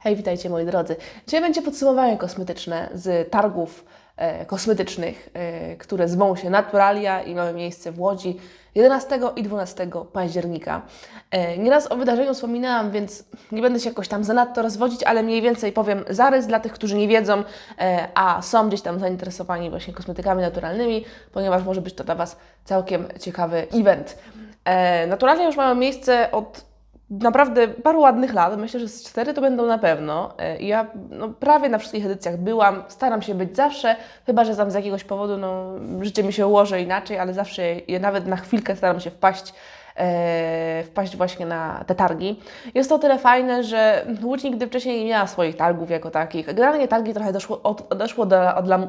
Hej, witajcie moi drodzy. Dzisiaj będzie podsumowanie kosmetyczne z targów e, kosmetycznych, e, które zwą się Naturalia i mają miejsce w Łodzi 11 i 12 października. E, nieraz o wydarzeniu wspominałam, więc nie będę się jakoś tam zanadto rozwodzić, ale mniej więcej powiem zarys dla tych, którzy nie wiedzą, e, a są gdzieś tam zainteresowani właśnie kosmetykami naturalnymi, ponieważ może być to dla Was całkiem ciekawy event. E, Naturalia już mają miejsce od naprawdę paru ładnych lat, myślę, że z cztery to będą na pewno. E, Ja no, prawie na wszystkich edycjach byłam, staram się być zawsze, chyba że tam z jakiegoś powodu no, życie mi się ułoży inaczej, ale zawsze je, nawet na chwilkę staram się wpaść e, wpaść właśnie na te targi. Jest to o tyle fajne, że Łódź nigdy wcześniej nie miała swoich targów jako takich. Generalnie targi trochę doszło, od, odeszło do,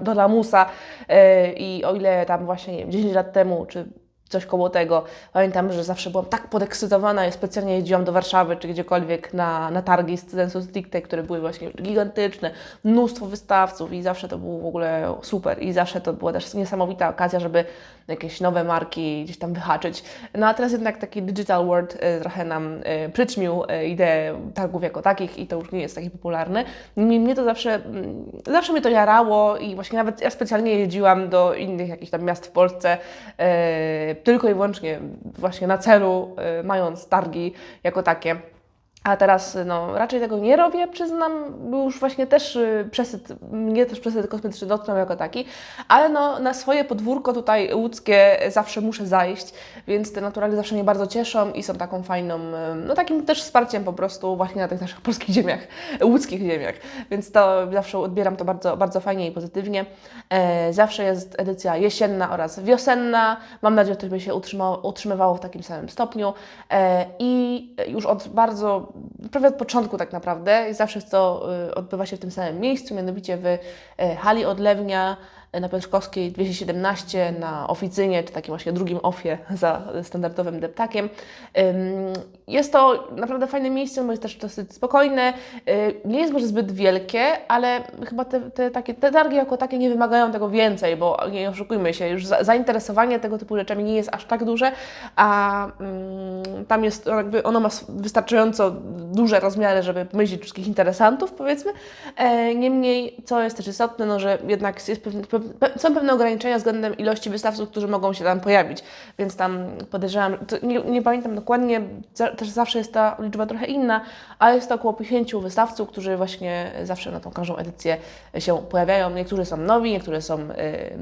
do lamusa e, i o ile tam właśnie nie wiem, 10 lat temu, czy coś koło tego. Pamiętam, że zawsze byłam tak podekscytowana i specjalnie jeździłam do Warszawy czy gdziekolwiek na, na targi z Sensu Stricte, które były właśnie gigantyczne, mnóstwo wystawców i zawsze to było w ogóle super i zawsze to była też niesamowita okazja, żeby jakieś nowe marki gdzieś tam wyhaczyć. No a teraz jednak taki Digital World y, trochę nam y, przyćmił y, ideę targów jako takich i to już nie jest takie popularne. Niemniej mnie to zawsze, mm, zawsze mnie to jarało i właśnie nawet ja specjalnie jeździłam do innych jakichś tam miast w Polsce, tylko i wyłącznie właśnie na celu, e, mając targi jako takie. A teraz no, raczej tego nie robię, przyznam, bo już właśnie też y, przesyt, mnie też przesyt kosmetyczny dotknął jako taki, ale no, na swoje podwórko tutaj łódzkie zawsze muszę zajść, więc te naturalnie zawsze mnie bardzo cieszą i są taką fajną, y, no takim też wsparciem po prostu właśnie na tych naszych polskich ziemiach, łódzkich ziemiach, więc to zawsze odbieram to bardzo, bardzo fajnie i pozytywnie. E, zawsze jest edycja jesienna oraz wiosenna, mam nadzieję, że to by się utrzymało, utrzymywało w takim samym stopniu. E, i już od bardzo prawie od początku tak naprawdę. I zawsze to y, odbywa się w tym samym miejscu, mianowicie w y, hali odlewnia na Piotrkowskiej 217 na oficynie, czy takim właśnie drugim ofie za standardowym deptakiem. Jest to naprawdę fajne miejsce, bo jest też dosyć spokojne. Nie jest może zbyt wielkie, ale chyba te, te, takie, te targi jako takie nie wymagają tego więcej, bo nie oszukujmy się, już za, zainteresowanie tego typu rzeczami nie jest aż tak duże, a tam jest jakby ono ma wystarczająco duże rozmiary, żeby pomieścić wszystkich interesantów, powiedzmy. E, niemniej, co jest też istotne, no, że jednak jest pewne, pe, pe, są pewne ograniczenia względem ilości wystawców, którzy mogą się tam pojawić, więc tam podejrzewam, nie, nie pamiętam dokładnie, też zawsze jest ta liczba trochę inna, ale jest to około 50 wystawców, którzy właśnie zawsze na tą każdą edycję się pojawiają. Niektórzy są nowi, niektórzy są y,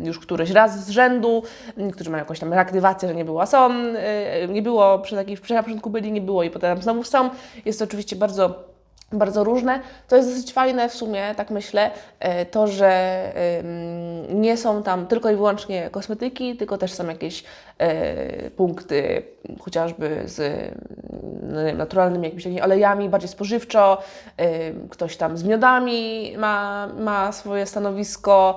już któryś raz z rzędu, niektórzy mają jakąś tam reaktywację, że nie było, a są, y, nie było, przy takiej, na początku byli, nie było i potem znowu są. Jest to oczywiście bardzo bardzo różne. To jest dosyć fajne w sumie, tak myślę, e, to, że nie są tam tylko i wyłącznie kosmetyki, tylko też są jakieś punkty chociażby z no, naturalnymi jakimiś olejami, bardziej spożywczo, ym, ktoś tam z miodami ma, ma swoje stanowisko,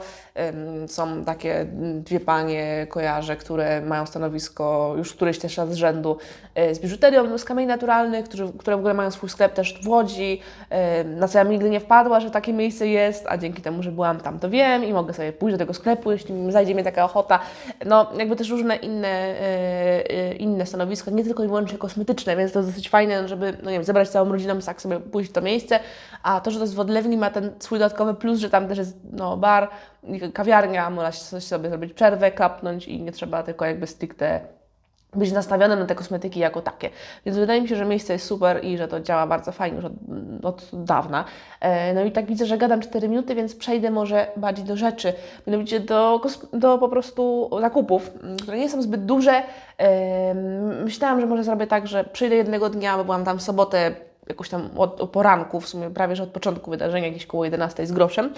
ym, są takie dwie panie, kojarzę, które mają stanowisko już któryś też raz z rzędu e, z biżuterią z kamieni naturalnych, którzy, które w ogóle mają swój sklep też w Łodzi, e, na co ja nigdy nie wpadła, że takie miejsce jest, a dzięki temu, że byłam tam, to wiem i mogę sobie pójść do tego sklepu, jeśli zajdzie mi taka ochota. No, jakby też różne inne, e, e, inne stanowiska, nie tylko i wyłącznie kosmetyczne, więc to dosyć fajne, żeby, no nie wiem, zebrać całą rodziną tak sobie pójść w to miejsce, a to, że to jest w odlewni ma ten swój dodatkowy plus, że tam też jest, no, bar, kawiarnia, można sobie zrobić przerwę, klapnąć i nie trzeba tylko jakby stricte być nastawionym na te kosmetyki jako takie. Więc wydaje mi się, że miejsce jest super i że to działa bardzo fajnie już od, od dawna. E, No i tak widzę, że gadam 4 minuty, więc przejdę może bardziej do rzeczy, mianowicie do, do po prostu zakupów, które nie są zbyt duże. E, Myślałam, że może zrobię tak, że przyjdę jednego dnia, bo byłam tam sobotę jakoś tam od, poranku, w sumie prawie, że od początku wydarzenia, jakieś koło 11 z groszem.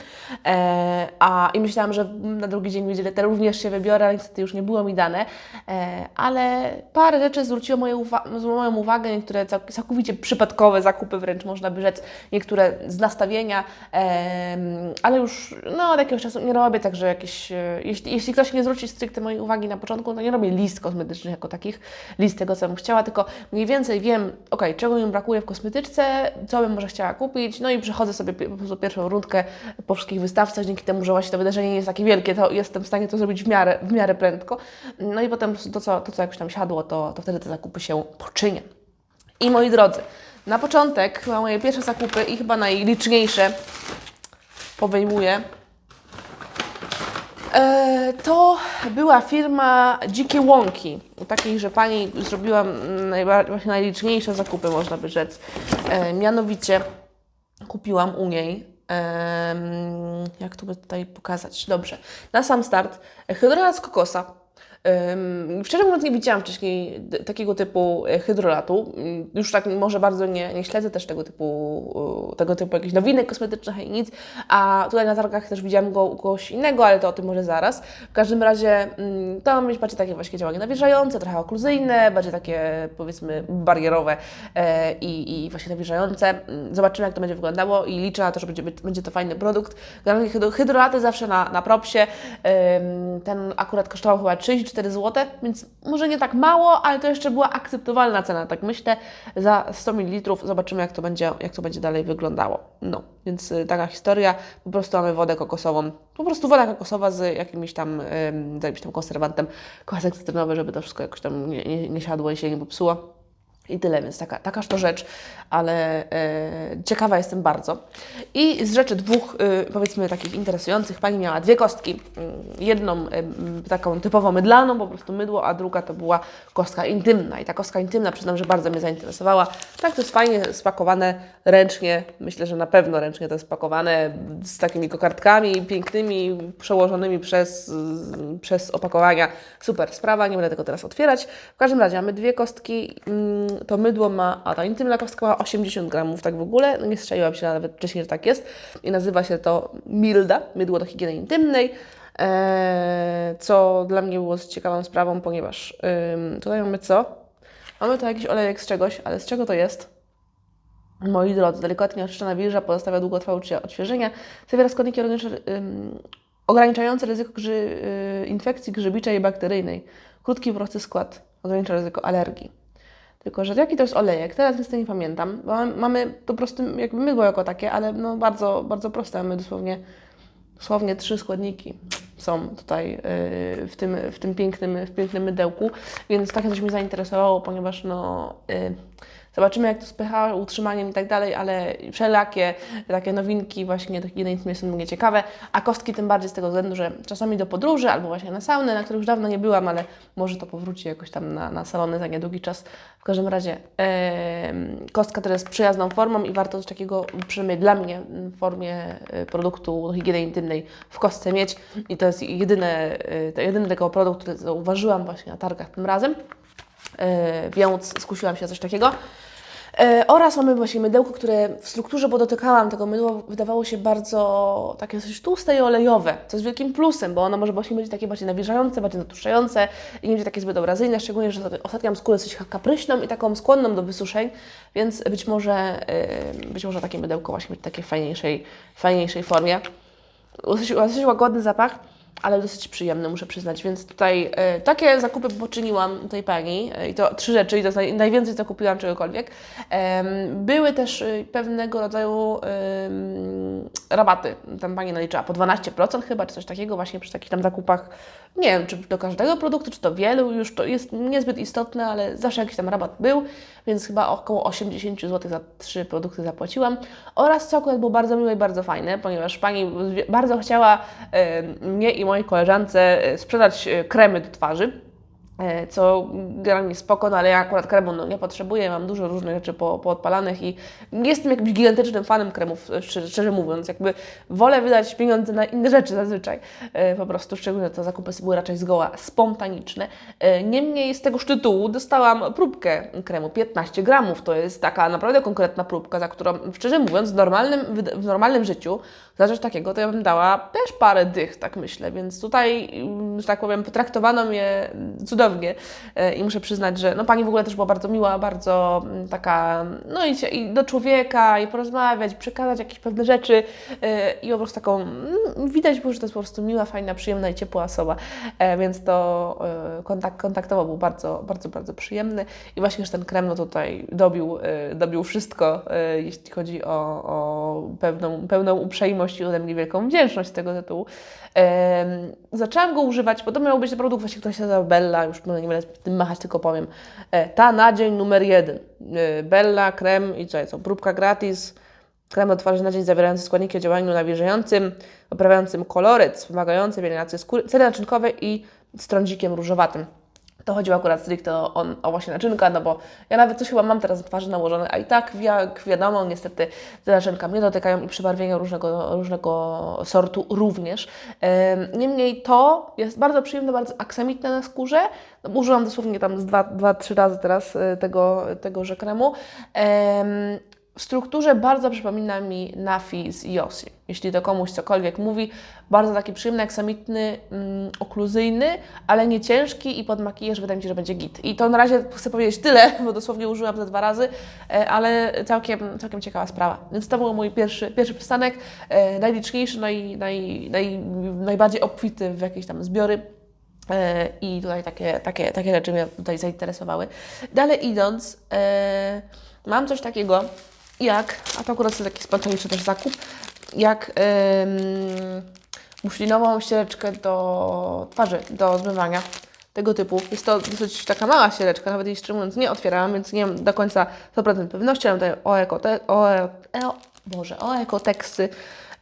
E, a, I myślałam, że na drugi dzień w niedzielę również się wybiorę, ale niestety już nie było mi dane. E, ale parę rzeczy zwróciło moją, uwa- moją uwagę, niektóre cał- całkowicie przypadkowe zakupy, wręcz można by rzec, niektóre z nastawienia, em, ale już no, od jakiegoś czasu nie robię, także jakieś, e, jeśli, jeśli ktoś nie zwróci stricte mojej uwagi na początku, to nie robię list kosmetycznych jako takich, list tego, co bym chciała, tylko mniej więcej wiem, ok, czego mi brakuje w co bym może chciała kupić, no i przechodzę sobie po prostu pierwszą rundkę po wszystkich wystawcach, dzięki temu, że właśnie to wydarzenie nie jest takie wielkie, to jestem w stanie to zrobić w miarę, w miarę prędko, no i potem to, co, to, co jakoś tam siadło, to, to wtedy te zakupy się poczynię. I moi drodzy, Na początek, moje pierwsze zakupy i chyba najliczniejsze podejmuję. E, To była firma Dzikie Łąki. Takiej, że pani zrobiła najba- właśnie najliczniejsze zakupy, można by rzec. E, Mianowicie kupiłam u niej. jak to by tutaj pokazać? Dobrze. Na sam start hydrolat z kokosa. Szczerze mówiąc, nie widziałam wcześniej takiego typu e, hydrolatu. Mm, Już tak może bardzo nie, nie śledzę też tego typu, tego typu jakichś nowinek kosmetycznych i nic. A tutaj na targach też widziałam go u kogoś innego, ale to o tym może zaraz. W każdym razie mm, to ma być bardziej takie właśnie działanie nawilżające, trochę okluzyjne, bardziej takie powiedzmy barierowe e, i, i właśnie nawilżające. Mm, Zobaczymy, jak to będzie wyglądało i liczę na to, że będzie, będzie to fajny produkt. Generalnie hydro- Hydrolaty zawsze na, na propsie. Ten akurat kosztował chyba 34 zł, więc może nie tak mało, ale to jeszcze była akceptowalna cena, tak myślę, za 100 ml. Zobaczymy, jak to będzie, jak to będzie dalej wyglądało. No, więc y, taka historia. Po prostu mamy wodę kokosową. Po prostu woda kokosowa z jakimś tam, z jakimś tam konserwantem, kwasek cytrynowy, żeby to wszystko jakoś tam nie, nie, nie siadło i się nie popsuło. I tyle, więc taka, takaż to rzecz, ale e, ciekawa jestem bardzo. I z rzeczy dwóch, y, powiedzmy, takich interesujących, pani miała dwie kostki. Y, Jedną m, taką typowo mydlaną, po prostu mydło, a druga to była kostka intymna. I ta kostka intymna, przyznam, że bardzo mnie zainteresowała. Tak, to jest fajnie spakowane ręcznie. Myślę, że na pewno ręcznie to jest spakowane z takimi kokardkami pięknymi, przełożonymi przez, przez opakowania. Super sprawa, nie będę tego teraz otwierać. W każdym razie mamy dwie kostki. To mydło ma, a ta kostka ma 80 gramów, tak w ogóle. No nie strzeliłam się nawet wcześniej, że tak jest. I nazywa się to Milda, mydło do higieny intymnej. Eee, co dla mnie było ciekawą sprawą, ponieważ tutaj mamy co? Mamy tu jakiś olejek z czegoś, ale z czego to jest? Moi drodzy, delikatnie oczyszczona wilża pozostawia długotrwałe odświeżenia. Zawiera składniki ym, ograniczające ryzyko grzy, y, infekcji grzybiczej i bakteryjnej. Krótki prosty skład ogranicza ryzyko alergii. Tylko, że jaki to jest olejek? Teraz niestety nie pamiętam, mamy po prostu jakby mydło jako takie, ale no bardzo, bardzo proste. Mamy dosłownie, dosłownie trzy składniki są tutaj yy, w, tym, w tym pięknym, w pięknym mydełku, więc takie coś mnie zainteresowało, ponieważ no, yy, zobaczymy jak to z pH, utrzymaniem i tak dalej, ale wszelakie takie nowinki właśnie do higieny intymnej są mnie ciekawe, a kostki tym bardziej z tego względu, że czasami do podróży albo właśnie na saunę, na której już dawno nie byłam, ale może to powróci jakoś tam na, na salony za niedługi czas. W każdym razie em, kostka to jest przyjazną formą i warto coś takiego, przynajmniej dla mnie, w formie e, produktu higieny intymnej w kostce mieć i to jest jedyne, to jedyny tego produkt, który zauważyłam właśnie na targach tym razem. E, więc skusiłam się coś takiego. E, oraz mamy właśnie mydełko, które w strukturze, bo dotykałam tego mydła, wydawało się bardzo takie coś tłuste i olejowe, co jest wielkim plusem, bo ono może właśnie być takie bardziej nawilżające, bardziej natłuszczające i nie będzie takie zbyt obrazyjne, szczególnie, że ostatnio mam skórę dosyć kapryśną i taką skłonną do wysuszeń, więc być może, e, być może takie mydełko właśnie być w takiej fajniejszej, fajniejszej formie. Dosyć, dosyć łagodny zapach, ale dosyć przyjemny, muszę przyznać. Więc tutaj e, takie zakupy poczyniłam tej pani e, i to trzy rzeczy, i to najwięcej, co kupiłam czegokolwiek. Były też e, pewnego rodzaju rabaty. Tam pani naliczyła po 12% chyba, czy coś takiego, właśnie przy takich tam zakupach. Nie wiem, czy do każdego produktu, czy do wielu, już to jest niezbyt istotne, ale zawsze jakiś tam rabat był, więc chyba około 80 zł za trzy produkty zapłaciłam. Oraz co akurat było bardzo miłe i bardzo fajne, ponieważ pani bardzo chciała mnie i mojej koleżance e, sprzedać e, kremy do twarzy. e, Co generalnie spoko, no ale ja akurat kremu no, nie potrzebuję, mam dużo różnych rzeczy po, poodpalanych i nie jestem jakimś gigantycznym fanem kremów, szczerze, szczerze mówiąc. Jakby wolę wydać pieniądze na inne rzeczy zazwyczaj. Po prostu, szczególnie te zakupy były raczej zgoła spontaniczne. Niemniej z tego tytułu dostałam próbkę kremu, 15 gramów. To jest taka naprawdę konkretna próbka, za którą, szczerze mówiąc, w normalnym, w normalnym życiu za coś takiego to ja bym dała też parę dych, tak myślę. Więc tutaj, mm, że tak powiem, potraktowano mnie cudownie E, i muszę przyznać, że no, pani w ogóle też była bardzo miła, bardzo mm, taka, no i, i do człowieka, i porozmawiać, przekazać jakieś pewne rzeczy e, i po prostu taką, mm, widać było, że to jest po prostu miła, fajna, przyjemna i ciepła osoba, E, więc to kontakt, kontaktowo był bardzo, bardzo, bardzo przyjemny i właśnie, że ten krem no tutaj dobił, dobił wszystko, jeśli chodzi o, o pewną, pełną uprzejmość gości ode mnie wielką wdzięczność z tego tytułu. Em, zaczęłam go używać, bo to miał być produkt właśnie, który się nazywa Bella, już nie będę tym machać, tylko powiem. E, ta na dzień numer jeden. E, Bella, krem i co jest, próbka gratis. Krem do twarzy na dzień zawierający składniki o działaniu nawilżającym, poprawiającym koloryt, wspomagający pielęgnację skóry, cele naczynkowe i z trądzikiem różowatym. To chodziło akurat stricte o, o, właśnie naczynka, no bo ja nawet coś chyba mam teraz na twarzy nałożone, a i tak jak wiadomo, niestety te naczynka mnie dotykają i przybarwienia różnego, różnego sortu również. Em, Niemniej to jest bardzo przyjemne, bardzo aksamitne na skórze. Użyłam dosłownie tam z dwa, dwa, trzy razy teraz y, tego, tegoże kremu. W strukturze bardzo przypomina mi Nafi z Yossi. Jeśli to komuś cokolwiek mówi, bardzo taki przyjemny, aksamitny, mm, okluzyjny, ale nie ciężki i pod makijaż wydaje mi się, że będzie git. I to na razie chcę powiedzieć tyle, bo dosłownie użyłam ze dwa razy, e, ale całkiem, całkiem ciekawa sprawa. Więc to był mój pierwszy, pierwszy przystanek, e, najliczniejszy, naj, naj, naj, najbardziej obfity w jakieś tam zbiory. E, I tutaj takie, takie, takie rzeczy mnie tutaj zainteresowały. Dalej idąc, mam coś takiego jak, a to akurat jest taki spontaniczny też zakup, jak em, muślinową ściereczkę do twarzy, do zmywania tego typu. Jest to dosyć taka mała ściereczka, nawet jej szczerze mówiąc nie otwierałam, więc nie mam do końca 100% pewności, ale tutaj o ekote, o, e, o, o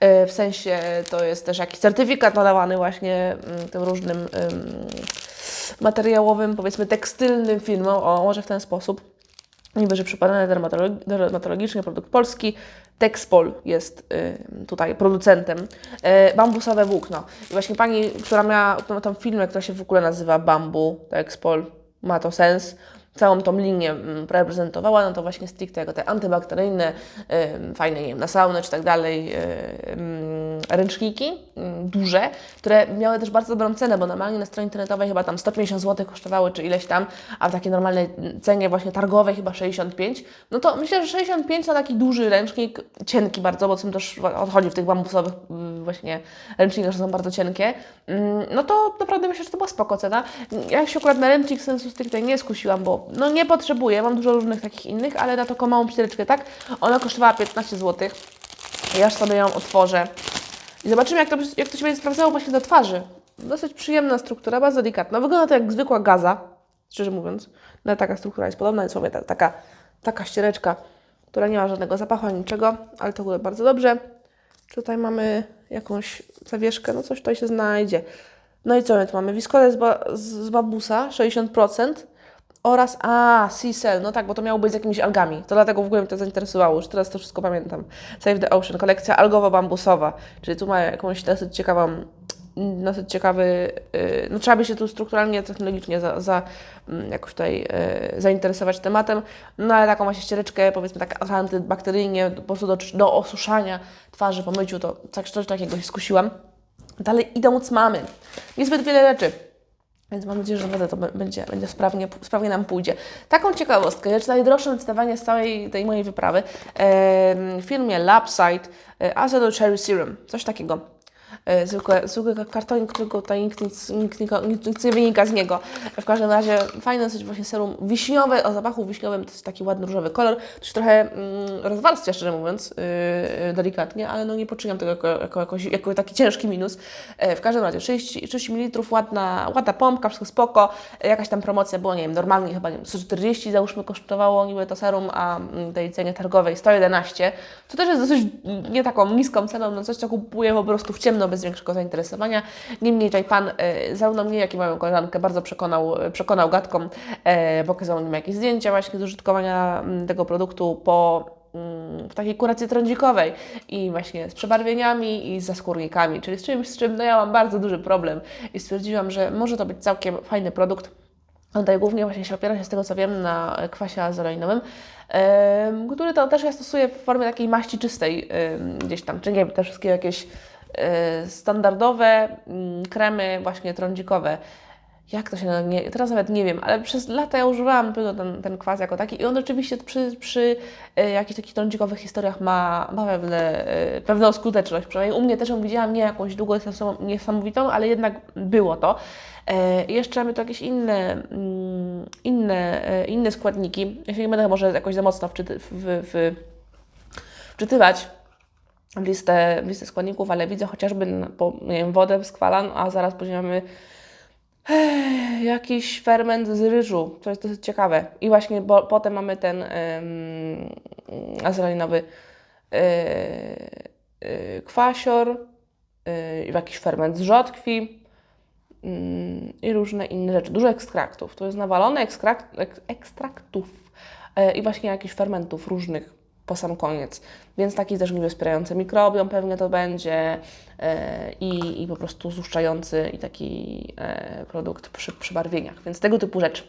e, w sensie to jest też jakiś certyfikat nadawany właśnie mm, tym różnym em, materiałowym, powiedzmy tekstylnym firmom, o może w ten sposób. Niby, dermatolog- dermatologicznie, produkt polski. Texpol jest y, tutaj producentem. Y, bambusowe włókno. I właśnie pani, która miała tam filmie, która się w ogóle nazywa Bambu Texpol, ma to sens. Całą tą linię mm, reprezentowała, no to właśnie stricte jako te antybakteryjne, y, fajne, nie wiem, na saunę czy tak dalej, y, mm, ręczniki mm, duże, które miały też bardzo dobrą cenę, bo normalnie na stronie internetowej chyba tam 150 zł kosztowały, czy ileś tam, a w takiej normalnej cenie właśnie targowej chyba 65. No to myślę, że 65 na taki duży ręcznik, cienki bardzo, bo tym też odchodzi w tych bambusowych właśnie ręcznikach, że są bardzo cienkie, no to naprawdę myślę, że to była spoko cena. Ja się akurat na ręcznik sensu stricte nie skusiłam, bo no nie potrzebuję, mam dużo różnych takich innych, ale na taką małą ściereczkę, tak? Ona kosztowała 15 zł. Ja sobie ją otworzę. I zobaczymy, jak to, jak to się będzie sprawdzało właśnie do twarzy. Dosyć przyjemna struktura, bardzo delikatna. Wygląda to jak zwykła gaza, szczerze mówiąc. No taka struktura jest podobna, jest sobie ta, taka, taka ściereczka, która nie ma żadnego zapachu ani niczego, ale to było bardzo dobrze. Tutaj mamy jakąś zawieszkę, no coś tutaj się znajdzie. No i co my tu mamy? Wiskolę z, ba z babusa, 60%. Oraz, a, Cell, no tak, bo to miało być z jakimiś algami. To dlatego w ogóle mnie to zainteresowało, już teraz to wszystko pamiętam. Save the Ocean, kolekcja algowo-bambusowa, czyli tu ma jakąś dosyć ciekawą, dosyć ciekawy, yy, no trzeba by się tu strukturalnie, technologicznie za, za mm, jakoś tutaj yy, zainteresować tematem, no ale taką właśnie ściereczkę, powiedzmy tak antybakteryjnie, po prostu do, do osuszania twarzy po myciu, to coś, coś takiego się skusiłam. Dalej idąc mamy, niezbyt wiele rzeczy. Więc mam nadzieję, że naprawdę to będzie, będzie sprawnie, sprawnie nam pójdzie. Taką ciekawostkę, rzecz najdroższe zdecydowanie z całej tej mojej wyprawy, em, w firmie Labside e, Cherry Serum, coś takiego. E, Zwykłe, zwykły kartonik, którego tutaj nikt, nic, nikt, nikt, nic nie wynika z niego. W każdym razie fajne dosyć właśnie serum wiśniowe, o zapachu wiśniowym, to jest taki ładny różowy kolor. Się trochę mm, rozwarstwia, szczerze mówiąc, yy, yy, delikatnie, ale no nie poczułam tego jako, jako, jakoś, jako taki ciężki minus. E, w każdym razie 30, 30 ml, ładna, ładna pompka, wszystko spoko. E, Jakaś tam promocja była, nie wiem, normalnie chyba nie wiem, 140 załóżmy kosztowało niby to serum, a mm, tej cenie targowej 111. To też jest dosyć mm, nie taką niską ceną, no coś co kupuję po prostu w ciemno, bez większego zainteresowania. Niemniej tutaj Pan e, zarówno mnie, jak i moją koleżankę bardzo przekonał, przekonał gadką, e, pokazał mi jakieś zdjęcia właśnie z użytkowania mm, tego produktu po mm, w takiej kuracji trądzikowej i właśnie z przebarwieniami i ze skórnikami, czyli z czymś, z czym no ja mam bardzo duży problem i stwierdziłam, że może to być całkiem fajny produkt. On tutaj głównie właśnie się opiera się z tego co wiem na kwasie azolinowym, em, który to też ja stosuję w formie takiej maści czystej gdzieś tam, czy nie wiem, te wszystkie jakieś e, standardowe mm, kremy właśnie trądzikowe. Jak to się nie, teraz nawet nie wiem, ale przez lata ja używałam ten, ten kwas jako taki i on oczywiście przy, przy e, jakichś takich trądzikowych historiach ma, ma pewne, e, pewną skuteczność. Przynajmniej u mnie też ją widziałam nie jakąś długo niesamowitą- ale jednak było to. E, i jeszcze mamy tu jakieś inne, mm, inne, e, inne składniki. Ja się nie będę może jakoś za mocno wczyty, w, w, wczytywać, listę, listę składników, ale widzę chociażby po, nie wiem, wodę z kwalan, a zaraz mamy eh, jakiś ferment z ryżu, co jest dosyć ciekawe. I właśnie bo, potem mamy ten um, azralinowy yy, kwasior, yy, jakiś ferment z rzodkwi mm, i różne inne rzeczy. Dużo ekstraktów. To jest nawalone ekstrakt, ek, ekstraktów yy, i właśnie jakichś fermentów różnych po sam koniec. Więc taki też niby wspierający mikrobiom pewnie to będzie yy, i, i po prostu złuszczający i taki yy, produkt przy, przy barwieniach. Więc tego typu rzeczy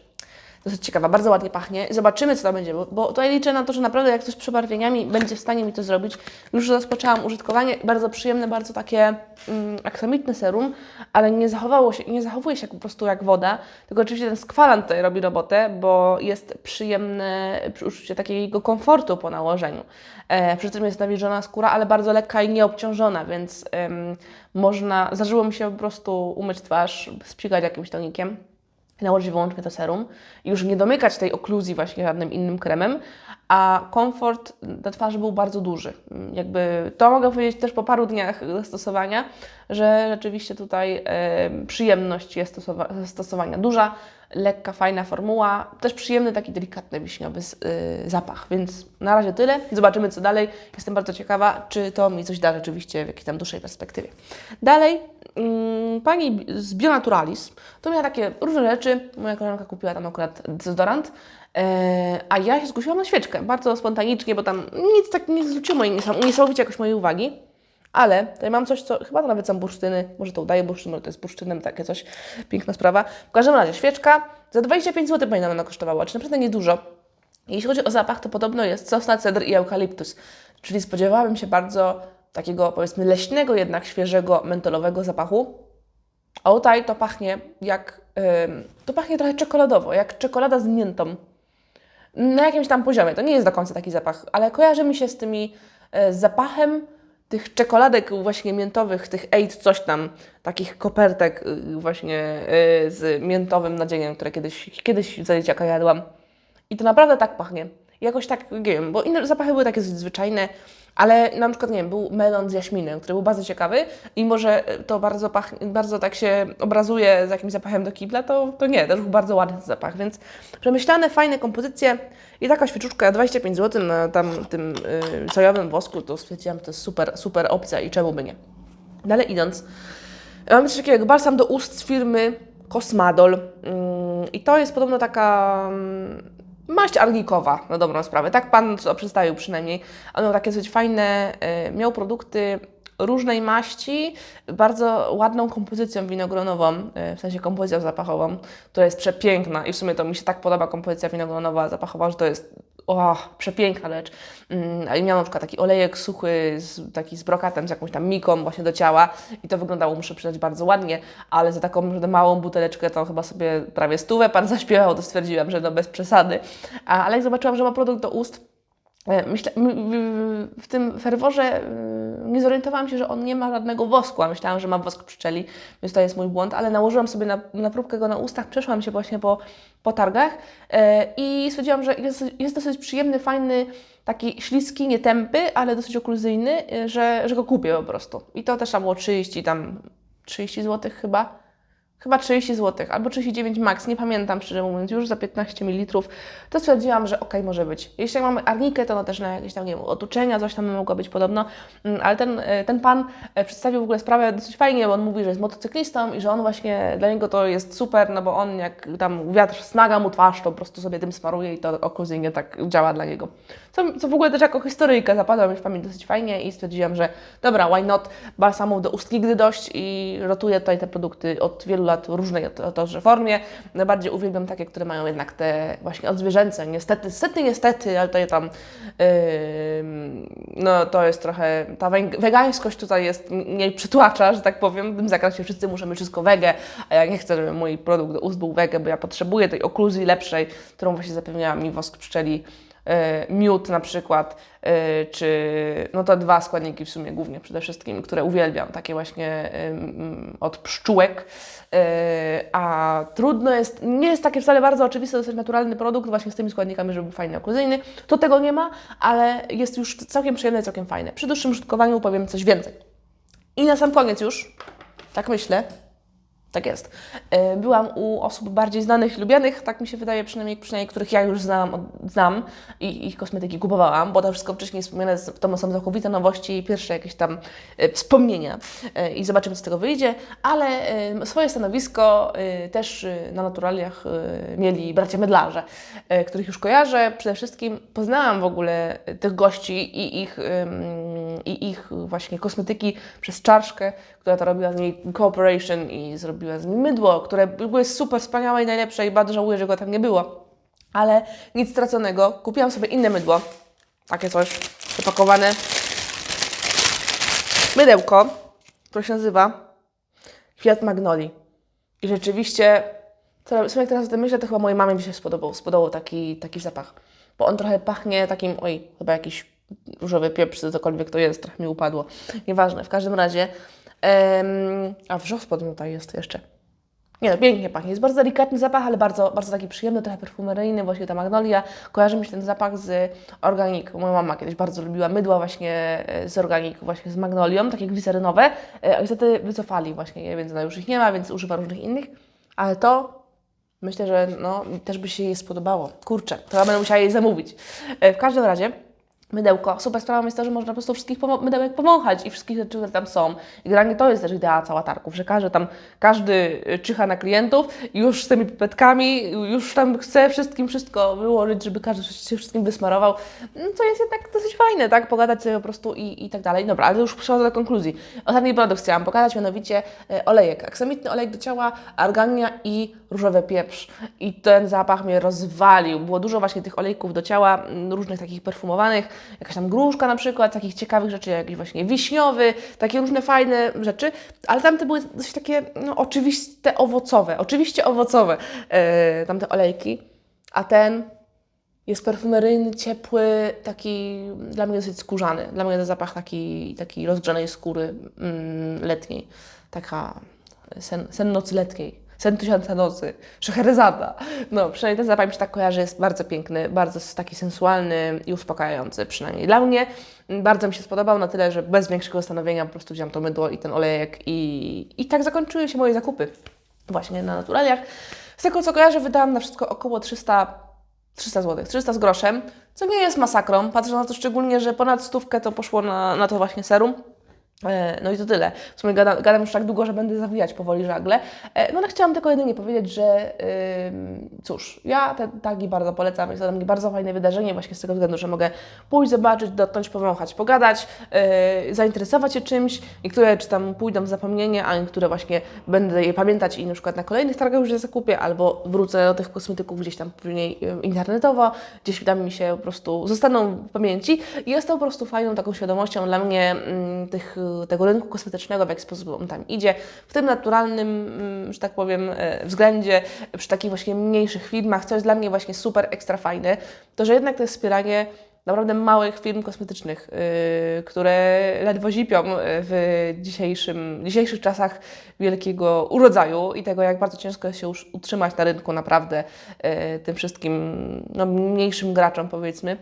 dosyć ciekawa, bardzo ładnie pachnie. Zobaczymy, co to będzie, bo, bo tutaj liczę na to, że naprawdę jak ktoś z przebarwieniami będzie w stanie mi to zrobić. Już rozpoczęłam użytkowanie, bardzo przyjemne, bardzo takie mm, aksamitne serum, ale nie zachowało się, nie zachowuje się po prostu jak woda, tylko oczywiście ten skwalan tutaj robi robotę, bo jest przyjemne uczucie takiego komfortu po nałożeniu. E, przy tym jest nawilżona skóra, ale bardzo lekka i nieobciążona, więc em, można, zdarzyło mi się po prostu umyć twarz, spikać jakimś tonikiem nałożyć wyłącznie to serum i już nie domykać tej okluzji właśnie żadnym innym kremem, a komfort na twarzy był bardzo duży. Jakby to mogę powiedzieć też po paru dniach stosowania, że rzeczywiście tutaj e, przyjemność jest stosowa- stosowania duża, lekka, fajna formuła, też przyjemny taki delikatny wiśniowy y, zapach, więc na razie tyle. Zobaczymy co dalej. Jestem bardzo ciekawa, czy to mi coś da rzeczywiście w jakiejś tam dłuższej perspektywie. Dalej, mm, pani z Bionaturalis, to miała takie różne rzeczy. Moja koleżanka kupiła tam akurat dezodorant, e, a ja się zgłosiłam na świeczkę, bardzo spontanicznie, bo tam nic tak nie zwróciło mojej niesam- niesamowicie jakoś mojej uwagi. Ale tutaj mam coś, co chyba to nawet są bursztyny, może to udaje bursztyn, to jest bursztynem, takie coś, piękna sprawa. W każdym razie świeczka za 25 zł pamiętam ona kosztowała, czy naprawdę niedużo. Jeśli chodzi o zapach, to podobno jest sosna, cedr i eukaliptus, czyli spodziewałabym się bardzo takiego powiedzmy leśnego, jednak świeżego, mentolowego zapachu. A tutaj to pachnie jak, ym, to pachnie trochę czekoladowo, jak czekolada z miętą. Na jakimś tam poziomie, to nie jest do końca taki zapach, ale kojarzy mi się z tymi, e, z zapachem tych czekoladek właśnie miętowych, tych Aid coś tam, takich kopertek y, właśnie y, z miętowym nadzieniem, które kiedyś, kiedyś za dzieciaka jadłam. I to naprawdę tak pachnie. Jakoś tak, nie wiem, bo inne zapachy były takie zwyczajne, ale na przykład, nie wiem, był melon z jaśminem, który był bardzo ciekawy i może to bardzo pachnie, bardzo tak się obrazuje z jakimś zapachem do kibla, to, to nie, też był bardzo ładny zapach, więc przemyślane, fajne kompozycje i taka świeczuszka 25 zł na tam tym y, sojowym wosku, to stwierdziłam, to jest super, super opcja i czemu by nie. Dalej idąc, mamy coś takiego jak balsam do ust z firmy Cosmadol Mm, i to jest podobno taka mm, maść arnikowa, na dobrą sprawę. Tak Pan co przedstawił przynajmniej. On miał takie dosyć fajne, y, miał produkty różnej maści, bardzo ładną kompozycją winogronową, y, w sensie kompozycją zapachową, która jest przepiękna i w sumie to mi się tak podoba kompozycja winogronowa, zapachowa, że to jest o, przepiękna rzecz. Mm, I miał na przykład taki olejek suchy, z, taki z brokatem, z jakąś tam miką właśnie do ciała i to wyglądało, muszę przyznać, bardzo ładnie, ale za taką małą buteleczkę to chyba sobie prawie stówę pan zaśpiewał, to stwierdziłam, że no bez przesady. A, ale jak zobaczyłam, że ma produkt do ust, E, Myślę, w- tym ferworze nie zorientowałam się, że on nie ma żadnego wosku, a myślałam, że ma wosk pszczeli, więc to jest mój błąd, ale nałożyłam sobie na, na próbkę go na ustach, przeszłam się właśnie po, po targach e, i stwierdziłam, że jest, jest dosyć przyjemny, fajny, taki śliski, nie tępy, ale dosyć okluzyjny, y, że, że go kupię po prostu. I to też tam było 30 tam 30 zł chyba. Chyba 30 zł, albo 39 max, nie pamiętam szczerze mówiąc, już za 15 ml, to stwierdziłam, że okej, może być. Jeśli mamy arnikę, to no też na jakieś tam, nie wiem, otuczenia, coś tam mogło być podobno, Mm, ale ten, e, ten pan e, przedstawił w ogóle sprawę dosyć fajnie, bo on mówi, że jest motocyklistą i że on właśnie, dla niego to jest super, no bo on jak tam wiatr snaga mu twarz, to po prostu sobie tym smaruje i to okluzyjnie tak działa dla niego. Co, co w ogóle też jako historyjka zapadła mi w pamięć dosyć fajnie i stwierdziłam, że dobra, why not, balsamów do ust nigdy dość i rotuję tutaj te produkty od wielu lat w różnej to, to, że formie. Najbardziej uwielbiam takie, które mają jednak te właśnie odzwierzęce, niestety, niestety, niestety, ale to tam yy, no to jest trochę, ta wegańskość tutaj jest, mnie przytłacza, że tak powiem, w tym zakresie wszyscy muszą wszystko wege, a ja nie chcę, żeby mój produkt ust był wege, bo ja potrzebuję tej okluzji lepszej, którą właśnie zapewniała mi wosk pszczeli miód na przykład, e, czy no to dwa składniki w sumie głównie przede wszystkim, które uwielbiam, takie właśnie od pszczółek, E, a trudno jest, nie jest takie wcale bardzo oczywiste dostać naturalny produkt właśnie z tymi składnikami, żeby był fajny okluzyjny, to tego nie ma, ale jest już całkiem przyjemne całkiem fajne. Przy dłuższym użytkowaniu powiem coś więcej. I na sam koniec już, tak myślę, tak jest. E, Byłam u osób bardziej znanych lubianych, tak mi się wydaje, przynajmniej, przynajmniej których ja już znam, znam i ich kosmetyki kupowałam, bo to wszystko wcześniej wspomniane to są całkowite nowości i pierwsze jakieś tam e, wspomnienia E, i zobaczymy, co z tego wyjdzie, ale swoje stanowisko też na naturaliach mieli bracia Medlarze, których już kojarzę. Przede wszystkim poznałam w ogóle tych gości i ich, i ich właśnie kosmetyki przez czaszkę, która to robiła z nimi cooperation i zrobiła z nimi mydło, które były super wspaniałe i najlepsze i bardzo żałuję, że go tam nie było. Ale nic straconego. Kupiłam sobie inne mydło. Takie coś, zapakowane. Mydełko, które się nazywa Kwiat Magnolii. I rzeczywiście, co- jak teraz o tym myślę, to chyba mojej mamie mi się spodobał, spodobał taki, taki zapach. Bo on trochę pachnie takim, oj, chyba jakiś różowy pieprz, cokolwiek to jest, trochę mi upadło. Nieważne, w każdym razie. Em, a wrzos pod tutaj jest jeszcze. Nie no, pięknie pachnie. Jest bardzo delikatny zapach, ale bardzo, bardzo taki przyjemny, trochę perfumeryjny, właśnie ta magnolia. Kojarzy mi się ten zapach z Organic. Moja mama kiedyś bardzo lubiła mydła właśnie e, z Organic, właśnie z magnolią, takie glicerynowe. E, A niestety wycofali właśnie je, więc ona już ich nie ma, więc używa różnych innych. Ale to myślę, że no, też by się jej spodobało. Kurczę, to ja będę musiała jej zamówić. E, W każdym razie mydełko. Super sprawą jest to, że można po prostu wszystkich pomo- mydełek powąchać i wszystkich rzeczy, które tam są. I generalnie to jest też idea cała targów, że każdy tam, każdy y, czyha na klientów już z tymi pipetkami, już tam chce wszystkim wszystko wyłożyć, żeby każdy się wszystkim wysmarował. No, co jest jednak dosyć fajne, tak? Pogadać sobie po prostu i, i tak dalej. Dobra, ale już przechodzę do konkluzji. Ostatni produkt chciałam pokazać, mianowicie e, olejek. Aksamitny olejek do ciała, argania i różowy pieprz. I ten zapach mnie rozwalił. Było dużo właśnie tych olejków do ciała, różnych takich perfumowanych, jakaś tam gruszka na przykład, takich ciekawych rzeczy, jakiś właśnie wiśniowy, takie różne fajne rzeczy, ale tamte były dość takie no, oczywiste owocowe, oczywiście owocowe e, tamte olejki, a ten jest perfumeryjny, ciepły, taki dla mnie dosyć skórzany. Dla mnie to zapach taki, taki rozgrzanej skóry mm, letniej. Taka sen, sen nocy letniej. Sen tysiąca nocy, Szeheryzada. No, przynajmniej ten zapach mi się tak kojarzy, jest bardzo piękny, bardzo taki sensualny i uspokajający, przynajmniej dla mnie. Bardzo mi się spodobał na tyle, że bez większego zastanowienia po prostu wziąłam to mydło i ten olejek i, i tak zakończyły się moje zakupy właśnie na naturaliach. Z tego co kojarzę, wydałam na wszystko około 300 300 zł, 300 z groszem, co nie jest masakrą, patrzę na to szczególnie, że ponad stówkę to poszło na, na to właśnie serum. E, No i to tyle. W sumie gadam, gadam już tak długo, że będę zawijać powoli żagle. E, No ale chciałam tylko jedynie powiedzieć, że ym, cóż, ja te tagi bardzo polecam. Jest to dla mnie bardzo fajne wydarzenie właśnie z tego względu, że mogę pójść, zobaczyć, dotknąć, powąchać, pogadać, e, zainteresować się czymś. Niektóre czy tam pójdą w zapomnienie, a niektóre właśnie będę je pamiętać i na przykład na kolejnych targach już je zakupię, albo wrócę do tych kosmetyków gdzieś tam później internetowo, gdzieś tam mi się po prostu zostaną w pamięci. I jest to po prostu fajną taką świadomością dla mnie mm, tych, tego rynku kosmetycznego, w jaki sposób on tam idzie, w tym naturalnym, mm, że tak powiem, e, względzie, przy takich właśnie mniejszych firmach, co jest dla mnie właśnie super ekstra fajne, to że jednak to jest wspieranie naprawdę małych firm kosmetycznych, yy, które ledwo zipią w dzisiejszym, dzisiejszych czasach wielkiego urodzaju i tego, jak bardzo ciężko jest się już utrzymać na rynku naprawdę yy, tym wszystkim no, mniejszym graczom, powiedzmy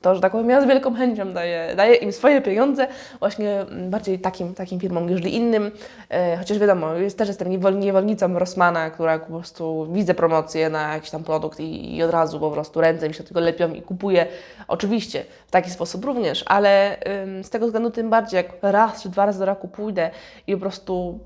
to, że tak powiem, ja z wielką chęcią daję, daję im swoje pieniądze, właśnie mm, bardziej takim, takim firmom niż innym. E, chociaż wiadomo, jest, też jestem niewol, niewolnicą Rossmana, która po prostu widzę promocję na jakiś tam produkt i, i od razu po prostu ręce mi się tego lepią i kupuję. Oczywiście w taki sposób również, ale z tego względu tym bardziej, jak raz czy dwa razy do roku pójdę i po prostu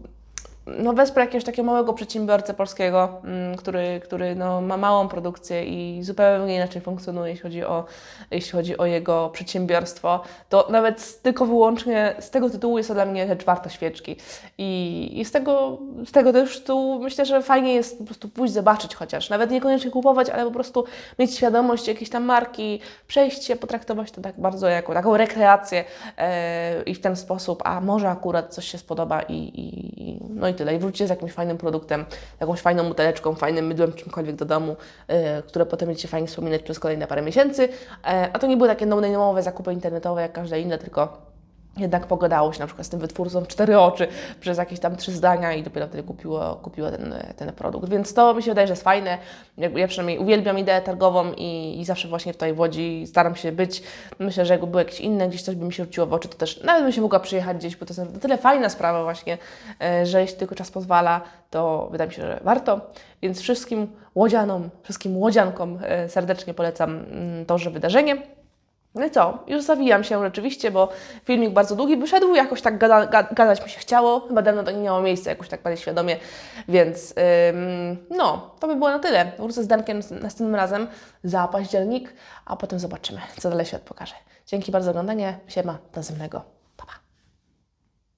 no wesprę jakiegoś takiego małego przedsiębiorcę polskiego, mm, który, który no, ma małą produkcję i zupełnie inaczej funkcjonuje, jeśli chodzi o, jeśli chodzi o jego przedsiębiorstwo, to nawet tylko wyłącznie z tego tytułu jest to dla mnie rzecz warta świeczki. I, i z, tego, z tego też tu myślę, że fajnie jest po prostu pójść zobaczyć chociaż, nawet niekoniecznie kupować, ale po prostu mieć świadomość jakiejś tam marki, przejść się, potraktować to tak bardzo jako taką rekreację e, i w ten sposób, a może akurat coś się spodoba i, i, i No i tyle. I wrócicie z jakimś fajnym produktem, jakąś fajną buteleczką, fajnym mydłem, czymkolwiek do domu, e, które potem będziecie fajnie wspominać przez kolejne parę miesięcy. E, a to nie były takie no-name'owe zakupy internetowe jak każde inne, tylko jednak pogadało się na przykład z tym wytwórcą cztery oczy przez jakieś tam trzy zdania i dopiero wtedy kupiło, kupiło ten, ten produkt. Więc to mi się wydaje, że jest fajne. Ja przynajmniej uwielbiam ideę targową i, i zawsze właśnie w Łodzi staram się być. Myślę, że jakby były jakieś inne, gdzieś coś by mi się rzuciło w oczy, to też nawet bym się mogła przyjechać gdzieś, bo to jest tyle fajna sprawa właśnie, e, że jeśli tylko czas pozwala, to wydaje mi się, że warto. Więc wszystkim łodzianom, wszystkim łodziankom e, serdecznie polecam mm, toże wydarzenie. No i co? Już zawijam się rzeczywiście, bo filmik bardzo długi wyszedł, jakoś tak gada, ga- gadać mi się chciało, chyba dawno to nie miało miejsca, jakoś tak bardziej świadomie, więc ym, no, to by było na tyle. Wrócę z Dankiem nas- następnym razem za październik, a potem zobaczymy, co dalej świat pokaże. Dzięki bardzo za oglądanie, siema, do następnego.